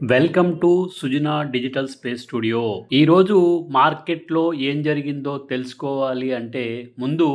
Welcome to Sujana digital space studio. ఈరోజు మార్కెట్లో ఏం జరిగిందో తెలుసుకోవాలి అంటే ముందు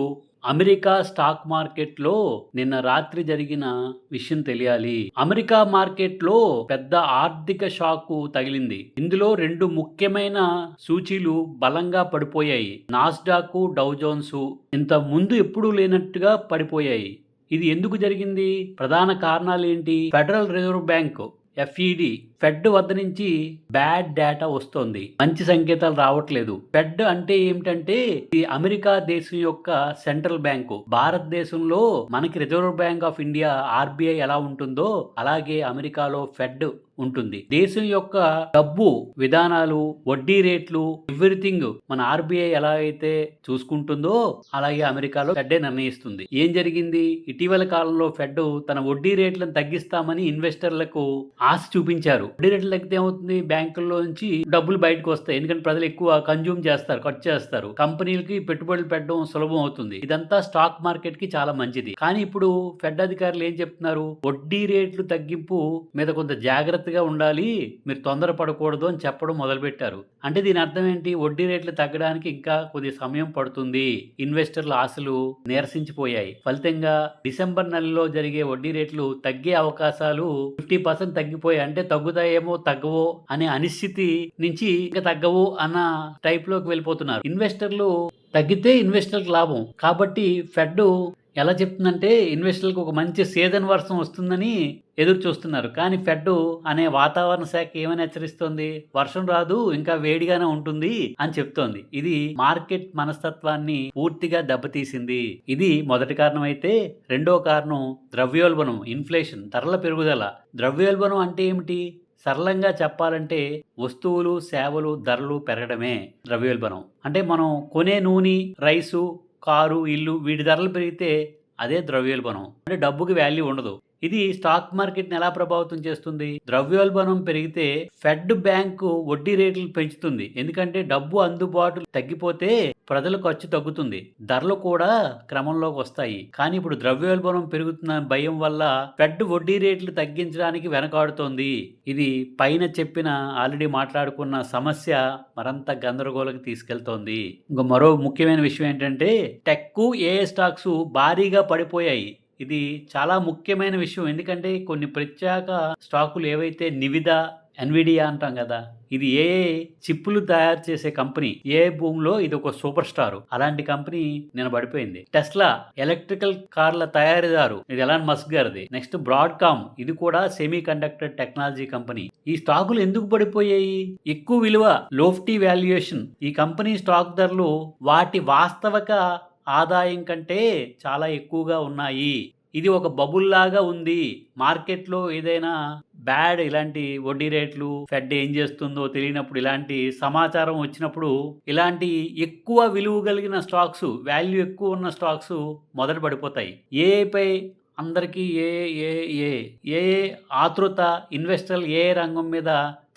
అమెరికా స్టాక్ మార్కెట్లో నిన్న రాత్రి జరిగిన విషయం తెలియాలి. అమెరికా మార్కెట్లో పెద్ద ఆర్థిక షాక్ తగిలింది. ఇందులో రెండు ముఖ్యమైన సూచీలు బలంగా పడిపోయాయి. నాస్డాక్ డౌ జోన్స్ ఇంత ముందు ఎప్పుడూ లేనట్టుగా పడిపోయాయి. ఇది ఎందుకు జరిగింది? ప్రధాన కారణాలు ఏంటి federal reserve bank FED fed వద్ద నుంచి బ్యాడ్ డేటా వస్తోంది. మంచి సంకేతాలు రావట్లేదు. ఫెడ్ అంటే ఏమిటంటే ఇది అమెరికా దేశం యొక్క సెంట్రల్ బ్యాంకు. భారతదేశంలో మనకి reserve bank of India RBI ఎలా ఉంటుందో అలాగే అమెరికాలో ఫెడ్ ఉంటుంది. దేశం యొక్క డబ్బు విధానాలు వడ్డీ రేట్లు ఎవ్రీథింగ్ మన ఆర్బీఐ ఎలా అయితే చూసుకుంటుందో అలాగే అమెరికాలో ఫెడ్డే నిర్ణయిస్తుంది. ఏం జరిగింది? ఇటీవల కాలంలో ఫెడ్ తన వడ్డీ రేట్లను తగ్గిస్తామని ఇన్వెస్టర్లకు ఆశ చూపించారు. వడ్డీ రేట్లు తగ్గితే ఏమవుతుంది? బ్యాంకుల్లో నుంచి డబ్బులు బయటకు వస్తాయి. ఎందుకంటే ప్రజలు ఎక్కువ కన్జ్యూమ్ చేస్తారు ఖర్చు చేస్తారు. కంపెనీలకి పెట్టుబడులు పెట్టడం సులభం అవుతుంది. ఇదంతా స్టాక్ మార్కెట్కి చాలా మంచిది. కానీ ఇప్పుడు ఫెడ్ అధికారులు ఏం చెప్తున్నారు? వడ్డీ రేట్లు తగ్గింపు మీద కొంత జాగ్రత్తగా ఉండాలి. మీరు తొందర పడకూడదు అని చెప్పడం మొదలుపెట్టారు. అంటే దీని అర్థం ఏంటి? వడ్డీ రేట్లు తగ్గడానికి ఇంకా కొద్ది సమయం పడుతుంది. ఇన్వెస్టర్ల ఆశలు నీరసించిపోయాయి. ఫలితంగా డిసెంబర్ నెలలో జరిగే వడ్డీ రేట్లు తగ్గే అవకాశాలు ఫిఫ్టీ పర్సెంట్ తగ్గిపోయాయి. అంటే ఏమో తగ్గవో అనే అనిశ్చితి నుంచి ఇంకా తగ్గవు అన్న టైప్లోకి వెళ్ళిపోతున్నారు. ఇన్వెస్టర్లు తగ్గితే ఇన్వెస్టర్లకు లాభం. కాబట్టి ఫెడ్ ఎలా చెప్తుందంటే ఇన్వెస్టర్లకు ఒక మంచి సీజన్ వర్షం వస్తుందని ఎదురు చూస్తున్నారు. కానీ ఫెడ్ అనే వాతావరణ శాఖ ఏమని హెచ్చరిస్తోంది? వర్షం రాదు ఇంకా వేడిగానే ఉంటుంది అని చెప్తోంది. ఇది మార్కెట్ మనస్తత్వాన్ని పూర్తిగా దెబ్బతీసింది. ఇది మొదటి కారణం అయితే. రెండో కారణం ద్రవ్యోల్బణం ఇన్ఫ్లేషన్ ధరల పెరుగుదల. ద్రవ్యోల్బణం అంటే ఏమిటి? సరళంగా చెప్పాలంటే వస్తువులు సేవలు ధరలు పెరగడమే ద్రవ్యోల్బణం. అంటే మనం కొనే నూనె రైసు కారు ఇల్లు వీటి ధరలు పెరిగితే అదే ద్రవ్యోల్బణం. అంటే డబ్బుకి వాల్యూ ఉండదు. ఇది స్టాక్ మార్కెట్ని ఎలా ప్రభావితం చేస్తుంది? ద్రవ్యోల్బణం పెరిగితే ఫెడ్ బ్యాంకు వడ్డీ రేట్లు పెంచుతుంది. ఎందుకంటే డబ్బు అందుబాటు తగ్గిపోతే ప్రజల ఖర్చు తగ్గుతుంది. ధరలు కూడా క్రమంలోకి వస్తాయి. కానీ ఇప్పుడు ద్రవ్యోల్బణం పెరుగుతున్న భయం వల్ల ఫెడ్ వడ్డీ రేట్లు తగ్గించడానికి వెనకాడుతోంది. ఇది పైన చెప్పిన ఆల్రెడీ మాట్లాడుకున్న సమస్య మరంత గందరగోళకి తీసుకెళ్తోంది. ఇంకో మరో ముఖ్యమైన విషయం ఏంటంటే టెక్ ఏ స్టాక్స్ భారీగా పడిపోయాయి. ఇది చాలా ముఖ్యమైన విషయం. ఎందుకంటే కొన్ని ప్రత్యేక స్టాకులు ఏవైతే నివిద ఎన్విడియా అంటాం కదా ఇది ఏ చిప్పులు తయారు చేసే కంపెనీ ఏ భూమిలో ఇది ఒక సూపర్ స్టార్? అలాంటి కంపెనీ నేను పడిపోయింది. టెస్లా ఎలక్ట్రికల్ కార్ల తయారీదారు ఇది ఎలాన్ మస్క్ గారిది. నెక్స్ట్ బ్రాడ్కామ్ ఇది కూడా సెమీ కండక్టర్ టెక్నాలజీ కంపెనీ. ఈ స్టాకులు ఎందుకు పడిపోయాయి? ఎక్కువ విలువ లోఫ్టీ వాల్యుయేషన్. ఈ కంపెనీ స్టాక్ ధరలు వాటి వాస్తవిక ఆదాయం కంటే చాలా ఎక్కువగా ఉన్నాయి. ఇది ఒక బబుల్ లాగా ఉంది. మార్కెట్లో ఏదైనా బ్యాడ్ ఇలాంటి వడ్డీ రేట్లు ఫెడ్ ఏం చేస్తుందో తెలియనప్పుడు ఇలాంటి సమాచారం వచ్చినప్పుడు ఇలాంటి ఎక్కువ విలువ కలిగిన స్టాక్స్ వాల్యూ ఎక్కువ ఉన్న స్టాక్స్ మొదట పడిపోతాయి. ఏపై అందరికీ ఏ ఏ ఏ ఏ ఆతృత ఇన్వెస్టర్లు ఏ రంగం మీద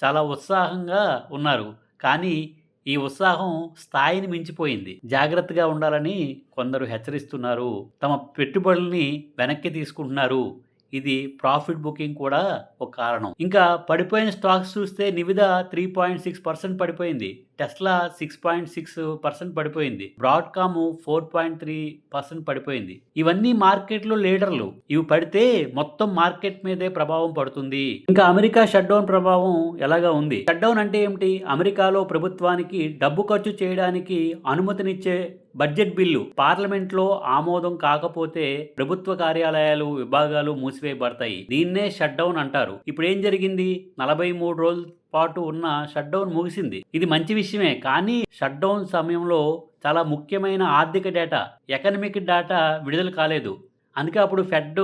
చాలా ఉత్సాహంగా ఉన్నారు. కానీ ఈ ఉత్సాహం స్థాయిని మించిపోయింది. జాగ్రత్తగా ఉండాలని కొందరు హెచ్చరిస్తున్నారు. తమ పెట్టుబడుల్ని వెనక్కి తీసుకుంటున్నారు. ఇది ప్రాఫిట్ బుకింగ్ కూడా ఒక కారణం. ఇంకా పడిపోయిన స్టాక్స్ చూస్తే Nvidia three point six percent పడిపోయింది. Tesla six point six percent పడిపోయింది. Broadcom four point three percent పడిపోయింది. ఇవన్నీ మార్కెట్లో లీడర్లు. ఇవి పడితే మొత్తం మార్కెట్ మీదే ప్రభావం పడుతుంది. ఇంకా అమెరికా షట్ డౌన్ ప్రభావం ఎలాగా ఉంది? షట్ డౌన్ అంటే ఏమిటి? అమెరికాలో ప్రభుత్వానికి డబ్బు ఖర్చు చేయడానికి అనుమతినిచ్చే బడ్జెట్ బిల్లు. పార్లమెంట్లో ఆమోదం కాకపోతే ప్రభుత్వ కార్యాలయాలు విభాగాలు మూసివేయబడతాయి. దీన్నే షట్ డౌన్ అంటారు. ఇప్పుడు ఏం జరిగింది? నలభై మూడు రోజులు పాటు ఉన్న షట్డౌన్ ముగిసింది. ఇది మంచి విషయమే కానీ షట్డౌన్ సమయంలో చాలా ముఖ్యమైన ఆర్థిక డేటా ఎకనమిక్ డేటా విడుదల కాలేదు. అందుకే అప్పుడు ఫెడ్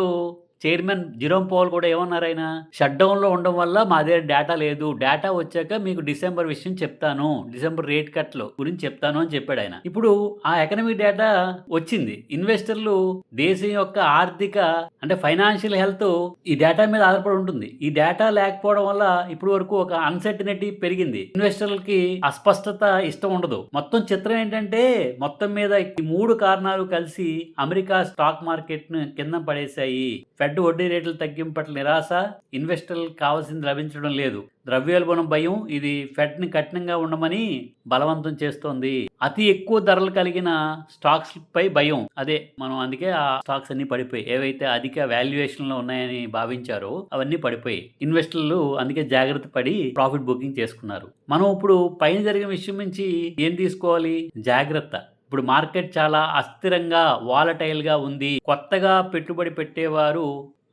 చైర్మన్ జిరోమ్ పోల్ కూడా ఏమన్నారు ఆయన? షట్ డౌన్లో ఉండడం వల్ల మా దగ్గర డేటా లేదు. డేటా వచ్చాక మీకు డిసెంబర్ విషయం చెప్తాను. డిసెంబర్ రేట్ కట్లు గురించి చెప్తాను అని చెప్పాడు ఆయన. ఇప్పుడు ఆ ఎకనమిక్ డేటా వచ్చింది. ఇన్వెస్టర్లు దేశం యొక్క ఆర్థిక అంటే ఫైనాన్షియల్ హెల్త్ ఈ డేటా మీద ఆధారపడి ఉంటుంది. ఈ డేటా లేకపోవడం వల్ల ఇప్పుడు వరకు ఒక అన్సర్టినిటీ పెరిగింది. ఇన్వెస్టర్లకి అస్పష్టత ఇష్టం ఉండదు. మొత్తం చిత్రం ఏంటంటే మొత్తం మీద ఈ మూడు కారణాలు కలిసి అమెరికా స్టాక్ మార్కెట్ను కింద పడేశాయి. ఫెడ్ వడ్డీ రేట్ల తగ్గింపు పట్ల నిరాశ ఇన్వెస్టర్లకు కావాల్సింది లభించడం లేదు. ద్రవ్యోల్బణం భయం ఇది ఫెడ్ని కఠినంగా ఉండమని బలవంతం చేస్తోంది. అతి ఎక్కువ ధరలు కలిగిన స్టాక్స్ పై భయం. అదే మనం అందుకే ఆ స్టాక్స్ అన్ని పడిపోయి ఏవైతే అధిక వాల్యుయేషన్లో ఉన్నాయని భావించారో అవన్నీ పడిపోయి ఇన్వెస్టర్లు అందుకే జాగ్రత్త పడి ప్రాఫిట్ బుకింగ్ చేసుకున్నారు. మనం ఇప్పుడు పైన జరిగిన విషయం నుంచి ఏం తీసుకోవాలి? జాగ్రత్త. ఇప్పుడు మార్కెట్ చాలా అస్థిరంగా వాలటైల్గా ఉంది. కొత్తగా పెట్టుబడి పెట్టేవారు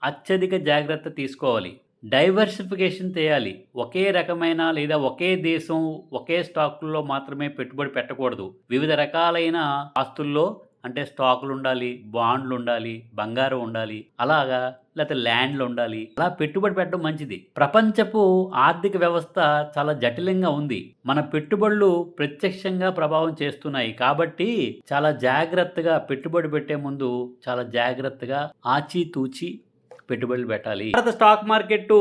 అత్యధిక జాగ్రత్త తీసుకోవాలి. డైవర్సిఫికేషన్ చేయాలి. ఒకే రకమైన లేదా ఒకే దేశం ఒకే స్టాకుల్లో మాత్రమే పెట్టుబడి పెట్టకూడదు. వివిధ రకాలైన ఆస్తుల్లో అంటే స్టాకులు ఉండాలి బాండ్లు ఉండాలి బంగారం ఉండాలి అలాగా లేకపోతే ల్యాండ్లు ఉండాలి అలా పెట్టుబడి పెట్టడం మంచిది. ప్రపంచపు ఆర్థిక వ్యవస్థ చాలా జటిలంగా ఉంది. మన పెట్టుబడులు ప్రత్యక్షంగా ప్రభావం చేస్తున్నాయి. కాబట్టి చాలా జాగ్రత్తగా పెట్టుబడి పెట్టే ముందు చాలా జాగ్రత్తగా ఆచితూచి పెట్టుబడులు పెట్టాలి. భారత స్టాక్ మార్కెట్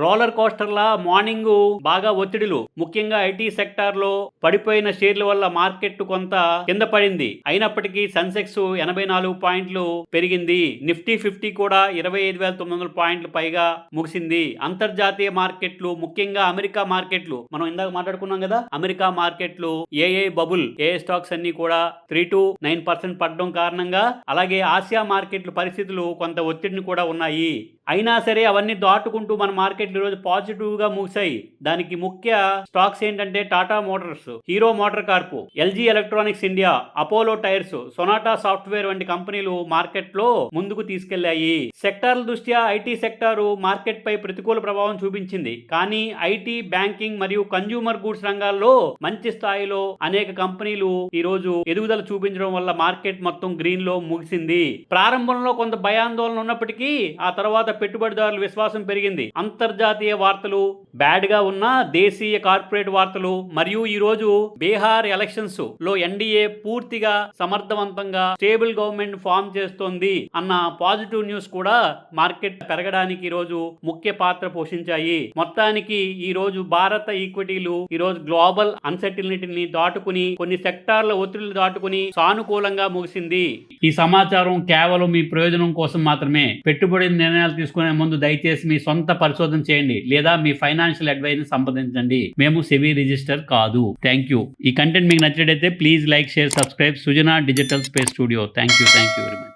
రోలర్ కోస్టర్ల మార్నింగ్ బాగా ఒత్తిడిలు. ముఖ్యంగా ఐటీ సెక్టార్లో పడిపోయిన షేర్ల వల్ల మార్కెట్ కొంత కింద పడింది. అయినప్పటికీ సెన్సెక్స్ ఎనభై నాలుగు పాయింట్లు పెరిగింది. నిఫ్టీ ఫిఫ్టీ కూడా ఇరవై ఐదు వేల తొమ్మిది వందల పాయింట్లు పైగా ముగిసింది. అంతర్జాతీయ మార్కెట్లు ముఖ్యంగా అమెరికా మార్కెట్లు. మనం ఇందాక మాట్లాడుకున్నాం కదా అమెరికా మార్కెట్లు ఏఏ బబుల్ ఏ స్టాక్స్ అన్ని కూడా త్రీ టు నైన్ పర్సెంట్ పడడం కారణంగా అలాగే ఆసియా మార్కెట్లు పరిస్థితులు కొంత ఒత్తిడిని కూడా ఉన్నాయి. అయినా సరే అవన్నీ దాటుకుంటూ మన మార్కెట్లు ఈరోజు పాజిటివ్గా ముగిశాయి. దానికి ముఖ్య స్టాక్స్ ఏంటంటే Tata motors Hero motor corp LG electronics India Apollo tyres Sonata software వంటి కంపెనీలు మార్కెట్లో ముందుకు తీసుకెళ్ళాయి సెక్టార్ల దృష్ట్యా ఐటీ సెక్టారు మార్కెట్ పై ప్రతికూల ప్రభావం చూపించింది. కానీ ఐటీ బ్యాంకింగ్ మరియు కన్జ్యూమర్ గూడ్స్ రంగాల్లో మంచి స్థాయిలో అనేక కంపెనీలు ఈరోజు ఎదుగుదల చూపించడం వల్ల మార్కెట్ మొత్తం గ్రీన్లో ముగిసింది. ప్రారంభంలో కొంత భయాందోళన ఉన్నప్పటికీ ఆ తర్వాత పెట్టుబడిదారుల విశ్వాసం పెరిగింది. అంతర్జాతీయ వార్తలు బ్యాడ్గా ఉన్న దేశీయ కార్పొరేట్ వార్తలు మరియు ఈ రోజు బీహార్ ఎలక్షన్స్లో ఎన్డీఏ పూర్తిగా సమర్థవంతంగా స్టేబుల్ గవర్నమెంట్ ఫామ్ చేస్తోంది అన్న పాజిటివ్ న్యూస్ కూడా మార్కెట్ పెరగడానికి ఈ రోజు ముఖ్య పాత్ర పోషించాయి. మొత్తానికి ఈ రోజు భారత ఈక్విటీలు ఈ రోజు గ్లోబల్ అన్సర్టినిటీని దాటుకుని కొన్ని సెక్టార్ల ఒత్తిడిని దాటుకుని సానుకూలంగా ముగిసింది. ఈ సమాచారం కేవలం మీ ప్రయోజనం కోసం మాత్రమే. పెట్టుబడి నిర్ణయాలు తీసుకునే ముందు దయచేసి మీ సొంత పరిశోధన చేయండి లేదా మీ ఫైనాన్షియల్ అడ్వైజ్ని సంప్రదించండి. మేము సెవీ రిజిస్టర్ కాదు. థ్యాంక్ యూ ఈ కంటెంట్ మీకు నచ్చినట్లయితే please like share subscribe. Sujana digital space studio. Thank you thank you very much